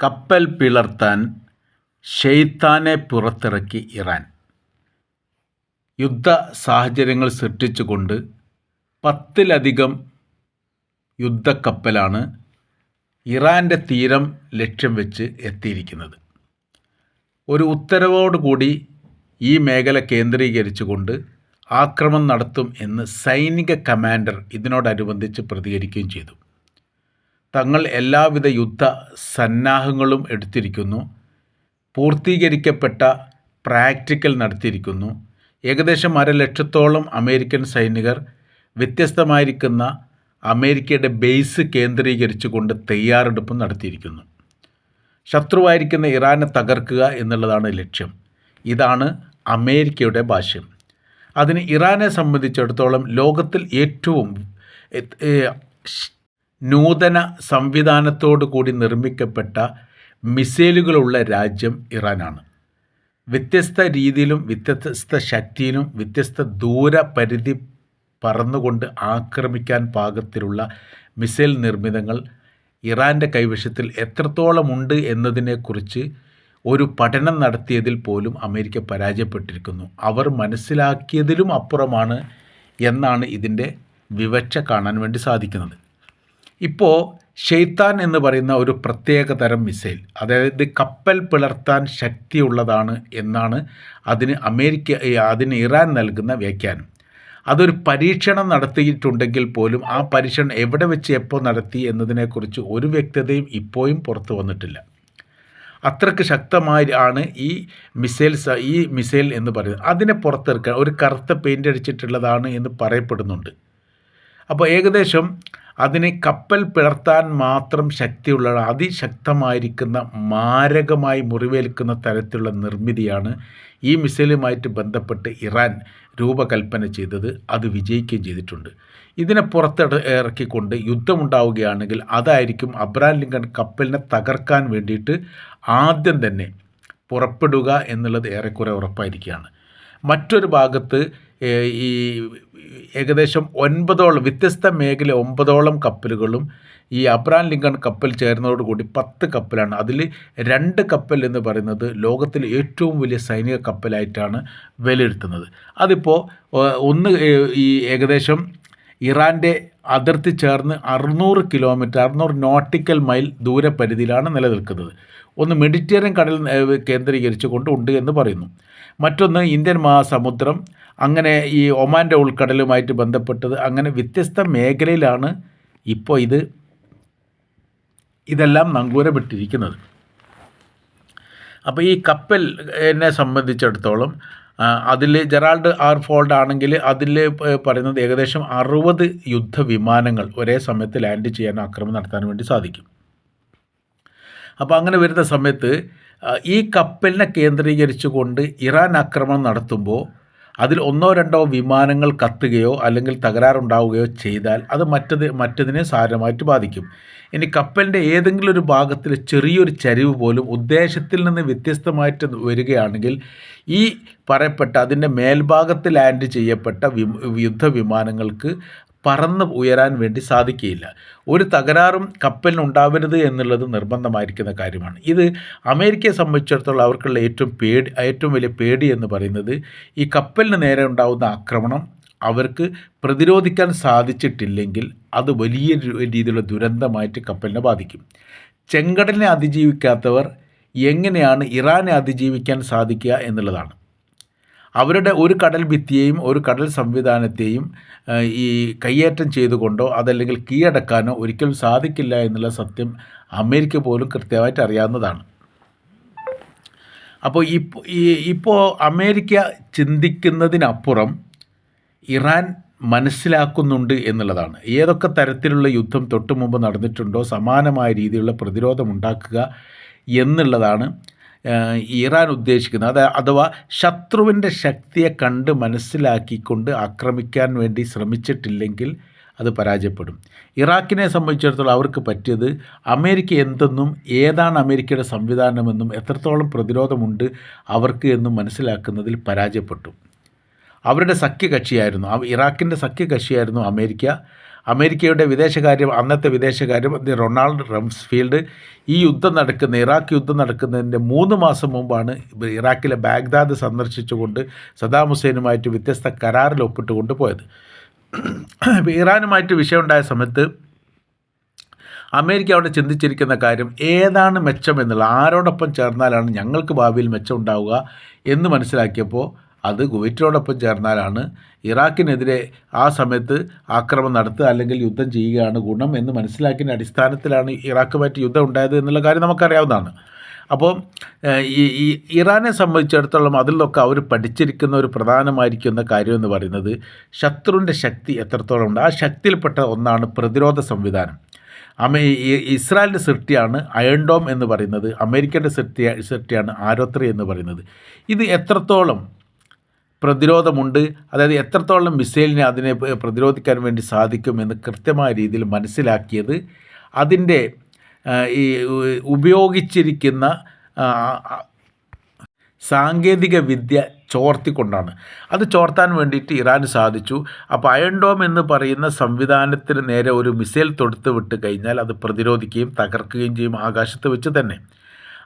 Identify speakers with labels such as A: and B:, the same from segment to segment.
A: കപ്പൽ പിളർത്താൻ ഷെയ്ത്താനെ പുറത്തിറക്കി ഇറാൻ. യുദ്ധ സാഹചര്യങ്ങൾ സൃഷ്ടിച്ചുകൊണ്ട് പത്തിലധികം യുദ്ധക്കപ്പലാണ് ഇറാന്റെ തീരം ലക്ഷ്യം വെച്ച് എത്തിയിരിക്കുന്നത്. ഒരു ഉത്തരവോടുകൂടി ഈ മേഖല കേന്ദ്രീകരിച്ചുകൊണ്ട് ആക്രമണം നടത്തും എന്ന് സൈനിക കമാൻഡർ ഇതിനോടനുബന്ധിച്ച് പ്രതികരിക്കുകയും ചെയ്തു. തങ്ങൾ എല്ലാവിധ യുദ്ധ സന്നാഹങ്ങളും എടുത്തിരിക്കുന്നു. പൂർത്തീകരിക്കപ്പെട്ട പ്രാക്ടിക്കൽ നടത്തിയിരിക്കുന്നു. ഏകദേശം അര ലക്ഷത്തോളം അമേരിക്കൻ സൈനികർ വ്യത്യസ്തമായിരിക്കുന്ന അമേരിക്കയുടെ ബേസ് കേന്ദ്രീകരിച്ചുകൊണ്ട് തയ്യാറെടുപ്പ് നടത്തിയിരിക്കുന്നു. ശത്രുവായിരിക്കുന്ന ഇറാനെ തകർക്കുക എന്നുള്ളതാണ് ലക്ഷ്യം. ഇതാണ് അമേരിക്കയുടെ ഭാഷ്യം. അതിന് ഇറാനെ സംബന്ധിച്ചിടത്തോളം ലോകത്തിൽ ഏറ്റവും നൂതന സംവിധാനത്തോടു കൂടി നിർമ്മിക്കപ്പെട്ട മിസൈലുകളുള്ള രാജ്യം ഇറാനാണ്. വ്യത്യസ്ത രീതിയിലും വ്യത്യസ്ത ശക്തിയിലും വ്യത്യസ്ത ദൂരപരിധി പറന്നുകൊണ്ട് ആക്രമിക്കാൻ പാകത്തിലുള്ള മിസൈൽ നിർമ്മിതങ്ങൾ ഇറാന്റെ കൈവശത്തിൽ എത്രത്തോളമുണ്ട് എന്നതിനെക്കുറിച്ച് ഒരു പഠനം നടത്തിയതിൽ പോലും അമേരിക്ക പരാജയപ്പെട്ടിരിക്കുന്നു. അവർ മനസ്സിലാക്കിയതിലും അപ്പുറമാണ് എന്നാണ് ഇതിന്റെ വിവക്ഷ കാണാൻ വേണ്ടി സാധിക്കുന്നത്. ഇപ്പോൾ ഷെയ്ത്താൻ എന്ന് പറയുന്ന ഒരു പ്രത്യേക തരം മിസൈൽ അതായത് കപ്പൽ പിളർത്താൻ ശക്തിയുള്ളതാണ് എന്നാണ് അതിന് അമേരിക്ക അതിന് ഇറാൻ നൽകുന്ന വ്യാഖ്യാനം. അതൊരു പരീക്ഷണം നടത്തിയിട്ടുണ്ടെങ്കിൽ പോലും ആ പരീക്ഷണം എവിടെ വെച്ച് എപ്പോൾ നടത്തി എന്നതിനെക്കുറിച്ച് ഒരു വ്യക്തതയും ഇപ്പോഴും പുറത്തു വന്നിട്ടില്ല. അത്രയ്ക്ക് ശക്തമായി ആണ് ഈ മിസൈൽ ഈ മിസൈൽ എന്ന് പറയുന്നത്. അതിനെ പുറത്തിറക്കാൻ ഒരു കറുത്ത പെയിന്റ് അടിച്ചിട്ടുള്ളതാണ് എന്ന് പറയപ്പെടുന്നുണ്ട്. അപ്പോൾ ഏകദേശം അതിനെ കപ്പൽ പിളർത്താൻ മാത്രം ശക്തിയുള്ള അതിശക്തമായിരിക്കുന്ന മാരകമായി മുറിവേൽക്കുന്ന തരത്തിലുള്ള നിർമ്മിതിയാണ് ഈ മിസൈലുമായിട്ട് ബന്ധപ്പെട്ട് ഇറാൻ രൂപകൽപ്പന ചെയ്തത്. അത് വിജയിക്കുകയും ചെയ്തിട്ടുണ്ട്. ഇതിനെ പുറത്ത് ഇറക്കിക്കൊണ്ട് യുദ്ധമുണ്ടാവുകയാണെങ്കിൽ അതായിരിക്കും അബ്രാൻ ലിങ്കൺ കപ്പലിനെ തകർക്കാൻ വേണ്ടിയിട്ട് ആദ്യം തന്നെ പുറപ്പെടുക എന്നുള്ളത് ഏറെക്കുറെ ഉറപ്പായിരിക്കുകയാണ്. മറ്റൊരു ഭാഗത്ത് ഈ ഏകദേശം ഒൻപതോളം വ്യത്യസ്ത മേഖല ഒമ്പതോളം കപ്പലുകളും ഈ അബ്രാൻ ലിങ്കൺ കപ്പൽ ചേർന്നതോടുകൂടി പത്ത് കപ്പലാണ്. അതിൽ രണ്ട് കപ്പൽ എന്ന് പറയുന്നത് ലോകത്തിലെ ഏറ്റവും വലിയ സൈനിക കപ്പലായിട്ടാണ് വിലയിരുത്തുന്നത്. അതിപ്പോൾ ഒന്ന് ഈ ഏകദേശം ഇറാന്റെ അതിർത്തി ചേർന്ന് അറുന്നൂറ് കിലോമീറ്റർ അറുന്നൂറ് നോട്ടിക്കൽ മൈൽ ദൂരപരിധിയിലാണ് നിലനിൽക്കുന്നത്. ഒന്ന് മെഡിറ്ററേനിയൻ കടൽ കേന്ദ്രീകരിച്ചുകൊണ്ട് ഉണ്ട് എന്ന് പറയുന്നു. മറ്റൊന്ന് ഇന്ത്യൻ മഹാസമുദ്രം അങ്ങനെ ഈ ഒമാന്റെ ഉൾക്കടലുമായിട്ട് ബന്ധപ്പെട്ടത് അങ്ങനെ വ്യത്യസ്ത മേഖലയിലാണ് ഇപ്പോൾ ഇത് ഇതെല്ലാം നങ്കൂരപ്പെട്ടിരിക്കുന്നത്. അപ്പോൾ ഈ കപ്പൽ എന്നെ സംബന്ധിച്ചിടത്തോളം അതിൽ ജെറാൾഡ് ആർ ഫോൾഡ് ആണെങ്കിൽ അതിൽ പറയുന്നത് ഏകദേശം അറുപത് യുദ്ധവിമാനങ്ങൾ ഒരേ സമയത്ത് ലാൻഡ് ചെയ്യാൻ ആക്രമണം നടത്താൻ വേണ്ടി സാധിക്കും. അപ്പോൾ അങ്ങനെ വരുന്ന സമയത്ത് ഈ കപ്പലിനെ കേന്ദ്രീകരിച്ചുകൊണ്ട് ഇറാൻ ആക്രമണം നടത്തുമ്പോൾ അതിൽ ഒന്നോ രണ്ടോ വിമാനങ്ങൾ കത്തുകയോ അല്ലെങ്കിൽ തകരാറുണ്ടാവുകയോ ചെയ്താൽ അത് മറ്റത് മറ്റതിനെ സാരമായിട്ട് ബാധിക്കും. ഇനി കപ്പലിന്റെ ഏതെങ്കിലും ഒരു ഭാഗത്തിൽ ചെറിയൊരു ചരിവ് പോലും ഉദ്ദേശത്തിൽ നിന്ന് വ്യത്യസ്തമായിട്ട് വരികയാണെങ്കിൽ ഈ പറയപ്പെട്ട അതിന്റെ മേൽഭാഗത്ത് ലാൻഡ് ചെയ്യപ്പെട്ട യുദ്ധവിമാനങ്ങൾക്ക് പറന്ന് ഉയരാൻ വേണ്ടി സാധിക്കുകയില്ല. ഒരു തകരാറും കപ്പലിനുണ്ടാവരുത് എന്നുള്ളത് നിർബന്ധമായിരിക്കുന്ന കാര്യമാണ്. ഇത് അമേരിക്കയെ സംബന്ധിച്ചിടത്തോളം അവർക്കുള്ള ഏറ്റവും പേടി ഏറ്റവും വലിയ പേടി എന്ന് പറയുന്നത് ഈ കപ്പലിന് നേരെ ഉണ്ടാകുന്ന ആക്രമണം അവർക്ക് പ്രതിരോധിക്കാൻ സാധിച്ചിട്ടില്ലെങ്കിൽ അത് വലിയ രീതിയിലുള്ള ദുരന്തമായിട്ട് കപ്പലിനെ ബാധിക്കും. ചെങ്കടലിനെ അതിജീവിക്കാത്തവർ എങ്ങനെയാണ് ഇറാനെ അതിജീവിക്കാൻ സാധിക്കുക എന്നുള്ളതാണ്. അവരുടെ ഒരു കടൽ ഭിത്തിയെയും ഒരു കടൽ സംവിധാനത്തെയും ഈ കയ്യേറ്റം ചെയ്തുകൊണ്ടോ അതല്ലെങ്കിൽ കീഴടക്കാനോ ഒരിക്കലും സാധിക്കില്ല എന്നുള്ള സത്യം അമേരിക്ക പോലും കൃത്യമായിട്ട് അറിയാവുന്നതാണ്. അപ്പോൾ ഇപ്പോൾ അമേരിക്ക ചിന്തിക്കുന്നതിനപ്പുറം ഇറാൻ മനസ്സിലാക്കുന്നുണ്ട് എന്നുള്ളതാണ്. ഏതൊക്കെ തരത്തിലുള്ള യുദ്ധം തൊട്ടു മുമ്പ് നടന്നിട്ടുണ്ടോ സമാനമായ രീതിയിലുള്ള പ്രതിരോധം ഉണ്ടാക്കുക എന്നുള്ളതാണ് ഇറാൻ ഉദ്ദേശിക്കുന്നത് അത് അഥവാ ശത്രുവിന്റെ ശക്തിയെ കണ്ട് മനസ്സിലാക്കിക്കൊണ്ട് ആക്രമിക്കാൻ വേണ്ടി ശ്രമിച്ചിട്ടില്ലെങ്കിൽ അത് പരാജയപ്പെടും. ഇറാഖിനെ സംബന്ധിച്ചിടത്തോളം അവർക്ക് പറ്റിയത് അമേരിക്ക എന്തെന്നും ഏതാണ് അമേരിക്കയുടെ സംവിധാനമെന്നും എത്രത്തോളം പ്രതിരോധമുണ്ട് അവർക്ക് എന്നും മനസ്സിലാക്കുന്നതിൽ പരാജയപ്പെട്ടു. അവരുടെ സഖ്യകക്ഷിയായിരുന്നു. ഇറാഖിന്റെ സഖ്യകക്ഷിയായിരുന്നു അമേരിക്ക. അമേരിക്കയുടെ വിദേശകാര്യം അന്നത്തെ വിദേശകാര്യമന്ത്രി റൊണാൾഡ് റംസ്ഫീൽഡ്. ഈ യുദ്ധം നടക്കുന്ന ഇറാഖ് യുദ്ധം നടക്കുന്നതിന്റെ മൂന്ന് മാസം മുമ്പാണ് ഇറാഖിലെ ബാഗ്ദാദ് സന്ദർശിച്ചുകൊണ്ട് സദാം ഹുസൈനുമായിട്ട് വ്യത്യസ്ത കരാറിൽ ഒപ്പിട്ടുകൊണ്ട് പോയത്. ഇറാനുമായിട്ട് വിഷയമുണ്ടായ സമയത്ത് അമേരിക്ക അവിടെ ചിന്തിച്ചിരിക്കുന്ന കാര്യം ഏതാണ് മെച്ചം എന്നുള്ള ആരോടൊപ്പം ചേർന്നാലാണ് ഞങ്ങൾക്ക് ഭാവിയിൽ മെച്ചം ഉണ്ടാവുക എന്ന് മനസ്സിലാക്കിയപ്പോൾ അത് കുവൈറ്റിനോടൊപ്പം ചേർന്നാലാണ് ഇറാഖിനെതിരെ ആ സമയത്ത് ആക്രമണം നടത്തുക അല്ലെങ്കിൽ യുദ്ധം ചെയ്യുകയാണ് ഗുണം എന്ന് മനസ്സിലാക്കിയ അടിസ്ഥാനത്തിലാണ് ഇറാഖുമായിട്ട് യുദ്ധം ഉണ്ടായത് എന്നുള്ള കാര്യം നമുക്കറിയാവുന്നതാണ്. അപ്പോൾ ഈ ഇറാനെ സംബന്ധിച്ചിടത്തോളം അതിലൊക്കെ അവർ പഠിച്ചിരിക്കുന്ന ഒരു പ്രധാനമായിരിക്കുന്ന കാര്യം എന്ന് പറയുന്നത് ശത്രുവിന്റെ ശക്തി എത്രത്തോളം ഉണ്ട്. ആ ശക്തിയിൽപ്പെട്ട ഒന്നാണ് പ്രതിരോധ സംവിധാനം. അമേ ഇസ്രായേലിന്റെ സൃഷ്ടിയാണ് അയൺഡോം എന്ന് പറയുന്നത്. അമേരിക്കയുടെ സൃഷ്ടിയ സൃഷ്ടിയാണ് ആരോത്രി എന്ന് പറയുന്നത്. ഇത് എത്രത്തോളം പ്രതിരോധമുണ്ട്. അതായത് എത്രത്തോളം മിസൈലിനെ അതിനെ പ്രതിരോധിക്കാൻ വേണ്ടി സാധിക്കുമെന്ന് കൃത്യമായ രീതിയിൽ മനസ്സിലാക്കിയത് അതിന്റെ ഈ ഉപയോഗിച്ചിരിക്കുന്ന സാങ്കേതിക വിദ്യ ചോർത്തിക്കൊണ്ടാണ്. അത് ചോർത്താൻ വേണ്ടിയിട്ട് ഇറാന് സാധിച്ചു. അപ്പോൾ അയൺ ഡോം എന്ന് പറയുന്ന സംവിധാനത്തിന് നേരെ ഒരു മിസൈൽ തൊടുത്ത് വിട്ട് കഴിഞ്ഞാൽ അത് പ്രതിരോധിക്കുകയും തകർക്കുകയും ചെയ്യും ആകാശത്ത് വെച്ച് തന്നെ.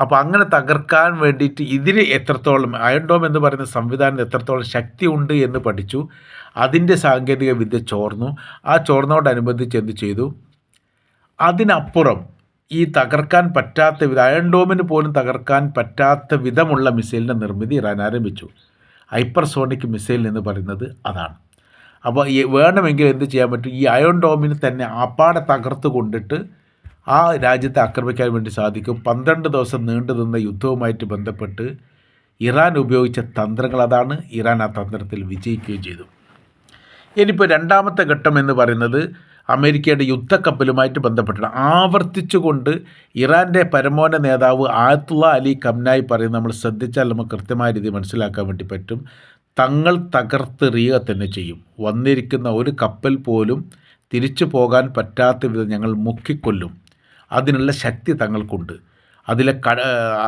A: അപ്പോൾ അങ്ങനെ തകർക്കാൻ വേണ്ടിയിട്ട് ഇതിന് എത്രത്തോളം അയൺഡോം എന്ന് പറയുന്ന സംവിധാനം എത്രത്തോളം ശക്തി ഉണ്ട് എന്ന് പഠിച്ചു. അതിന്റെ സാങ്കേതിക വിദ്യ ചോർന്നു. ആ ചോർന്നോടനുബന്ധിച്ച് എന്ത് ചെയ്തു? അതിനപ്പുറം ഈ തകർക്കാൻ പറ്റാത്ത വിധം അയൺഡോമിന് പോലും തകർക്കാൻ പറ്റാത്ത വിധമുള്ള മിസൈലിന്റെ നിർമ്മിതി ഇറാൻ ആരംഭിച്ചു. ഹൈപ്പർസോണിക് മിസൈൽ എന്ന് പറയുന്നത് അതാണ്. അപ്പോൾ വേണമെങ്കിൽ എന്ത് ചെയ്യാൻ പറ്റും? ഈ അയോൺ ഡോമിന് തന്നെ അപ്പാടെ തകർത്ത് കൊണ്ടിട്ട് ആ രാജ്യത്തെ ആക്രമിക്കാൻ വേണ്ടി സാധിക്കും. പന്ത്രണ്ട് ദിവസം നീണ്ടു നിന്ന യുദ്ധവുമായിട്ട് ബന്ധപ്പെട്ട് ഇറാൻ ഉപയോഗിച്ച തന്ത്രങ്ങൾ അതാണ്. ഇറാൻ ആ തന്ത്രത്തിൽ വിജയിക്കുകയും ചെയ്തു. ഇനിയിപ്പോൾ രണ്ടാമത്തെ ഘട്ടം എന്ന് പറയുന്നത് അമേരിക്കയുടെ യുദ്ധക്കപ്പലുമായിട്ട് ബന്ധപ്പെട്ടാണ്. ആവർത്തിച്ചുകൊണ്ട് ഇറാന്റെ പരമോന്ന നേതാവ് ആയത്തുള്ള അലി കംനായി പറയുന്നത് നമ്മൾ ശ്രദ്ധിച്ചാൽ നമുക്ക് കൃത്യമായ രീതി മനസ്സിലാക്കാൻ വേണ്ടി പറ്റും. തങ്ങൾ തകർത്തെറിയുക തന്നെ ചെയ്യും. വന്നിരിക്കുന്ന ഒരു കപ്പൽ പോലും തിരിച്ചു പോകാൻ പറ്റാത്ത വിധം ഞങ്ങൾ മുക്കിക്കൊല്ലും. അതിനുള്ള ശക്തി തങ്ങൾക്കുണ്ട്. അതിലെ ക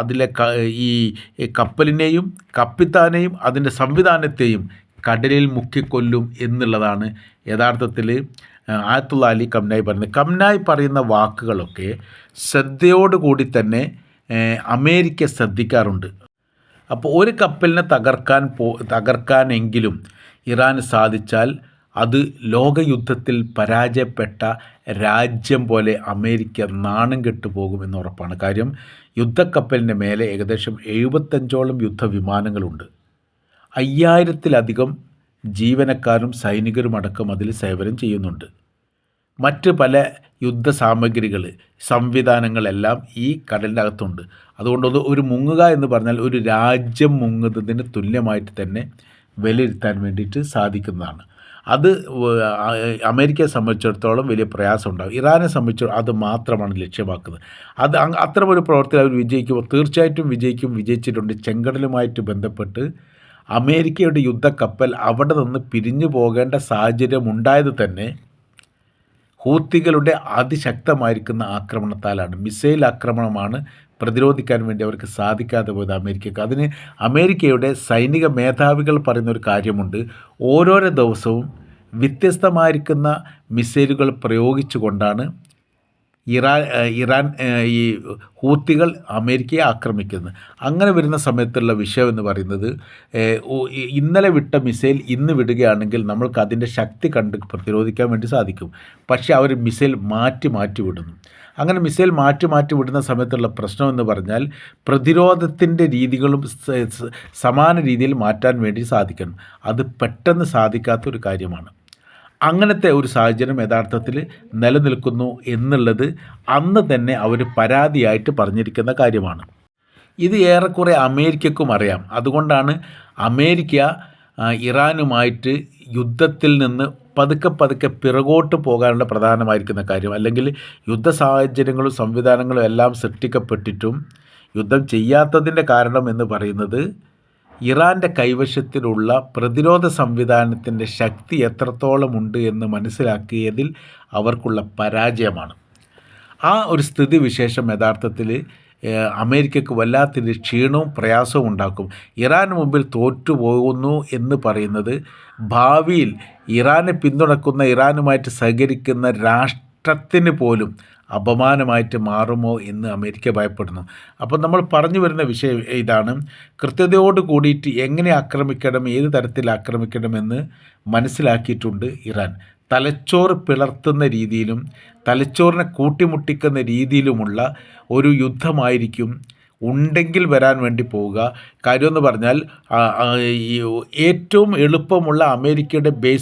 A: അതിലെ ഈ കപ്പലിനെയും കപ്പിത്താനെയും അതിന്റെ സംവിധാനത്തെയും കടലിൽ മുക്കിക്കൊല്ലും എന്നുള്ളതാണ് യഥാർത്ഥത്തിൽ ആയത്തുള്ള അലി കംനായി പറയുന്നത്. കംനായി പറയുന്ന വാക്കുകളൊക്കെ ശ്രദ്ധയോടുകൂടി തന്നെ അമേരിക്ക ശ്രദ്ധിക്കാറുണ്ട്. അപ്പോൾ ഒരു കപ്പലിനെ തകർക്കാൻ പോ തകർക്കാനെങ്കിലും ഇറാന് സാധിച്ചാൽ അത് ലോകയുദ്ധത്തിൽ പരാജയപ്പെട്ട രാജ്യം പോലെ അമേരിക്ക നാണം കെട്ടു പോകുമെന്ന് ഉറപ്പാണ്. കാര്യം യുദ്ധക്കപ്പലിന്റെ മേലെ ഏകദേശം എഴുപത്തഞ്ചോളം യുദ്ധവിമാനങ്ങളുണ്ട്. അയ്യായിരത്തിലധികം ജീവനക്കാരും സൈനികരും അടക്കം അതിൽ സേവനം ചെയ്യുന്നുണ്ട്. മറ്റ് പല യുദ്ധ സാമഗ്രികൾ സംവിധാനങ്ങളെല്ലാം ഈ കടലിന്റെ അകത്തുണ്ട് അതുകൊണ്ട് ഒരു മുങ്ങുക എന്ന് പറഞ്ഞാൽ ഒരു രാജ്യം മുങ്ങുന്നതിന് തുല്യമായിട്ട് തന്നെ വിലയിരുത്താൻ വേണ്ടിയിട്ട് സാധിക്കുന്നതാണ്. അത് അമേരിക്കയെ സംബന്ധിച്ചിടത്തോളം വലിയ പ്രയാസം ഉണ്ടാകും ഇറാനെ സംബന്ധിച്ച് അത് മാത്രമാണ് ലക്ഷ്യമാക്കുന്നത്. അത് അത്തരമൊരു പ്രവർത്തനം അവർ വിജയിക്കുമ്പോൾ തീർച്ചയായിട്ടും വിജയിക്കും വിജയിച്ചിട്ടുണ്ട്. ചെങ്കടലുമായിട്ട് ബന്ധപ്പെട്ട് അമേരിക്കയുടെ യുദ്ധക്കപ്പൽ അവിടെ നിന്ന് പിരിഞ്ഞു പോകേണ്ട സാഹചര്യം ഉണ്ടായത് തന്നെ ഹൂത്തികളുടെ അതിശക്തമായിരിക്കുന്ന ആക്രമണത്താലാണ്. മിസൈൽ ആക്രമണമാണ് പ്രതിരോധിക്കാൻ വേണ്ടി അവർക്ക് സാധിക്കാതെ പോയത് അമേരിക്കക്ക് അതിന് അമേരിക്കയുടെ സൈനിക മേധാവികൾ പറയുന്ന ഒരു കാര്യമുണ്ട്. ഓരോരോ ദിവസവും വ്യത്യസ്തമായിരിക്കുന്ന മിസൈലുകൾ പ്രയോഗിച്ചുകൊണ്ടാണ് ഇറാൻ ഇറാൻ ഈ ഹൂത്തികൾ അമേരിക്കയെ ആക്രമിക്കുന്നത് അങ്ങനെ വരുന്ന സമയത്തുള്ള വിഷയം എന്ന് പറയുന്നത് ഇന്നലെ വിട്ട മിസൈൽ ഇന്ന് വിടുകയാണെങ്കിൽ നമ്മൾക്ക് അതിന്റെ ശക്തി കണ്ട് പ്രതിരോധിക്കാൻ വേണ്ടി സാധിക്കും. പക്ഷേ അവർ മിസൈൽ മാറ്റി മാറ്റി വിടുന്നു. അങ്ങനെ മിസൈൽ മാറ്റി മാറ്റി വിടുന്ന സമയത്തുള്ള പ്രശ്നം എന്ന് പറഞ്ഞാൽ പ്രതിരോധത്തിന്റെ രീതികളും സമാന രീതിയിൽ മാറ്റാൻ വേണ്ടി സാധിക്കണം. അത് പെട്ടെന്ന് സാധിക്കാത്തൊരു കാര്യമാണ്. അങ്ങനത്തെ ഒരു സാഹചര്യം യഥാർത്ഥത്തിൽ നിലനിൽക്കുന്നു എന്നുള്ളത് അന്ന് തന്നെ അവർ പരാതിയായിട്ട് പറഞ്ഞിരിക്കുന്ന കാര്യമാണ്. ഇത് ഏറെക്കുറെ അമേരിക്കക്കും അറിയാം. അതുകൊണ്ടാണ് അമേരിക്ക ഇറാനുമായിട്ട് യുദ്ധത്തിൽ നിന്ന് പതുക്കെ പതുക്കെ പിറകോട്ട് പോകാനുള്ള പ്രധാനമായിരിക്കുന്ന കാര്യം. അല്ലെങ്കിൽ യുദ്ധ സാഹചര്യങ്ങളും സംവിധാനങ്ങളും എല്ലാം സൃഷ്ടിക്കപ്പെട്ടിട്ടും യുദ്ധം ചെയ്യാത്തതിന്റെ കാരണം എന്ന് പറയുന്നത് ഇറാന്റെ കൈവശത്തിലുള്ള പ്രതിരോധ സംവിധാനത്തിന്റെ ശക്തി എത്രത്തോളം ഉണ്ട് എന്ന് മനസ്സിലാക്കിയതിൽ അവർക്കുള്ള പരാജയമാണ്. ആ ഒരു സ്ഥിതിവിശേഷം യഥാർത്ഥത്തിൽ അമേരിക്കക്ക് വല്ലാത്തൊരു ക്ഷീണവും പ്രയാസവും ഉണ്ടാക്കും. ഇറാന് മുമ്പിൽ തോറ്റുപോകുന്നു എന്ന് പറയുന്നത് ഭാവിയിൽ ഇറാനെ പിന്തുണക്കുന്ന ഇറാനുമായിട്ട് സഹകരിക്കുന്ന രാഷ്ട്രത്തിന് പോലും അപമാനമായിട്ട് മാറുമോ എന്ന് അമേരിക്ക ഭയപ്പെടുന്നു. അപ്പോൾ നമ്മൾ പറഞ്ഞു വരുന്ന വിഷയം ഇതാണ്. കൃത്യതയോട് കൂടിയിട്ട് എങ്ങനെ ആക്രമിക്കണം ഏത് തരത്തിൽ ആക്രമിക്കണമെന്ന് മനസ്സിലാക്കിയിട്ടുണ്ട് ഇറാൻ. തലച്ചോറ് പിളർത്തുന്ന രീതിയിലും തലച്ചോറിനെ കൂട്ടിമുട്ടിക്കുന്ന രീതിയിലുമുള്ള ഒരു യുദ്ധമായിരിക്കും ഉണ്ടെങ്കിൽ വരാൻ വേണ്ടി പോവുക. കാര്യമെന്ന് പറഞ്ഞാൽ ഏറ്റവും എളുപ്പമുള്ള അമേരിക്കയുടെ ബേസ്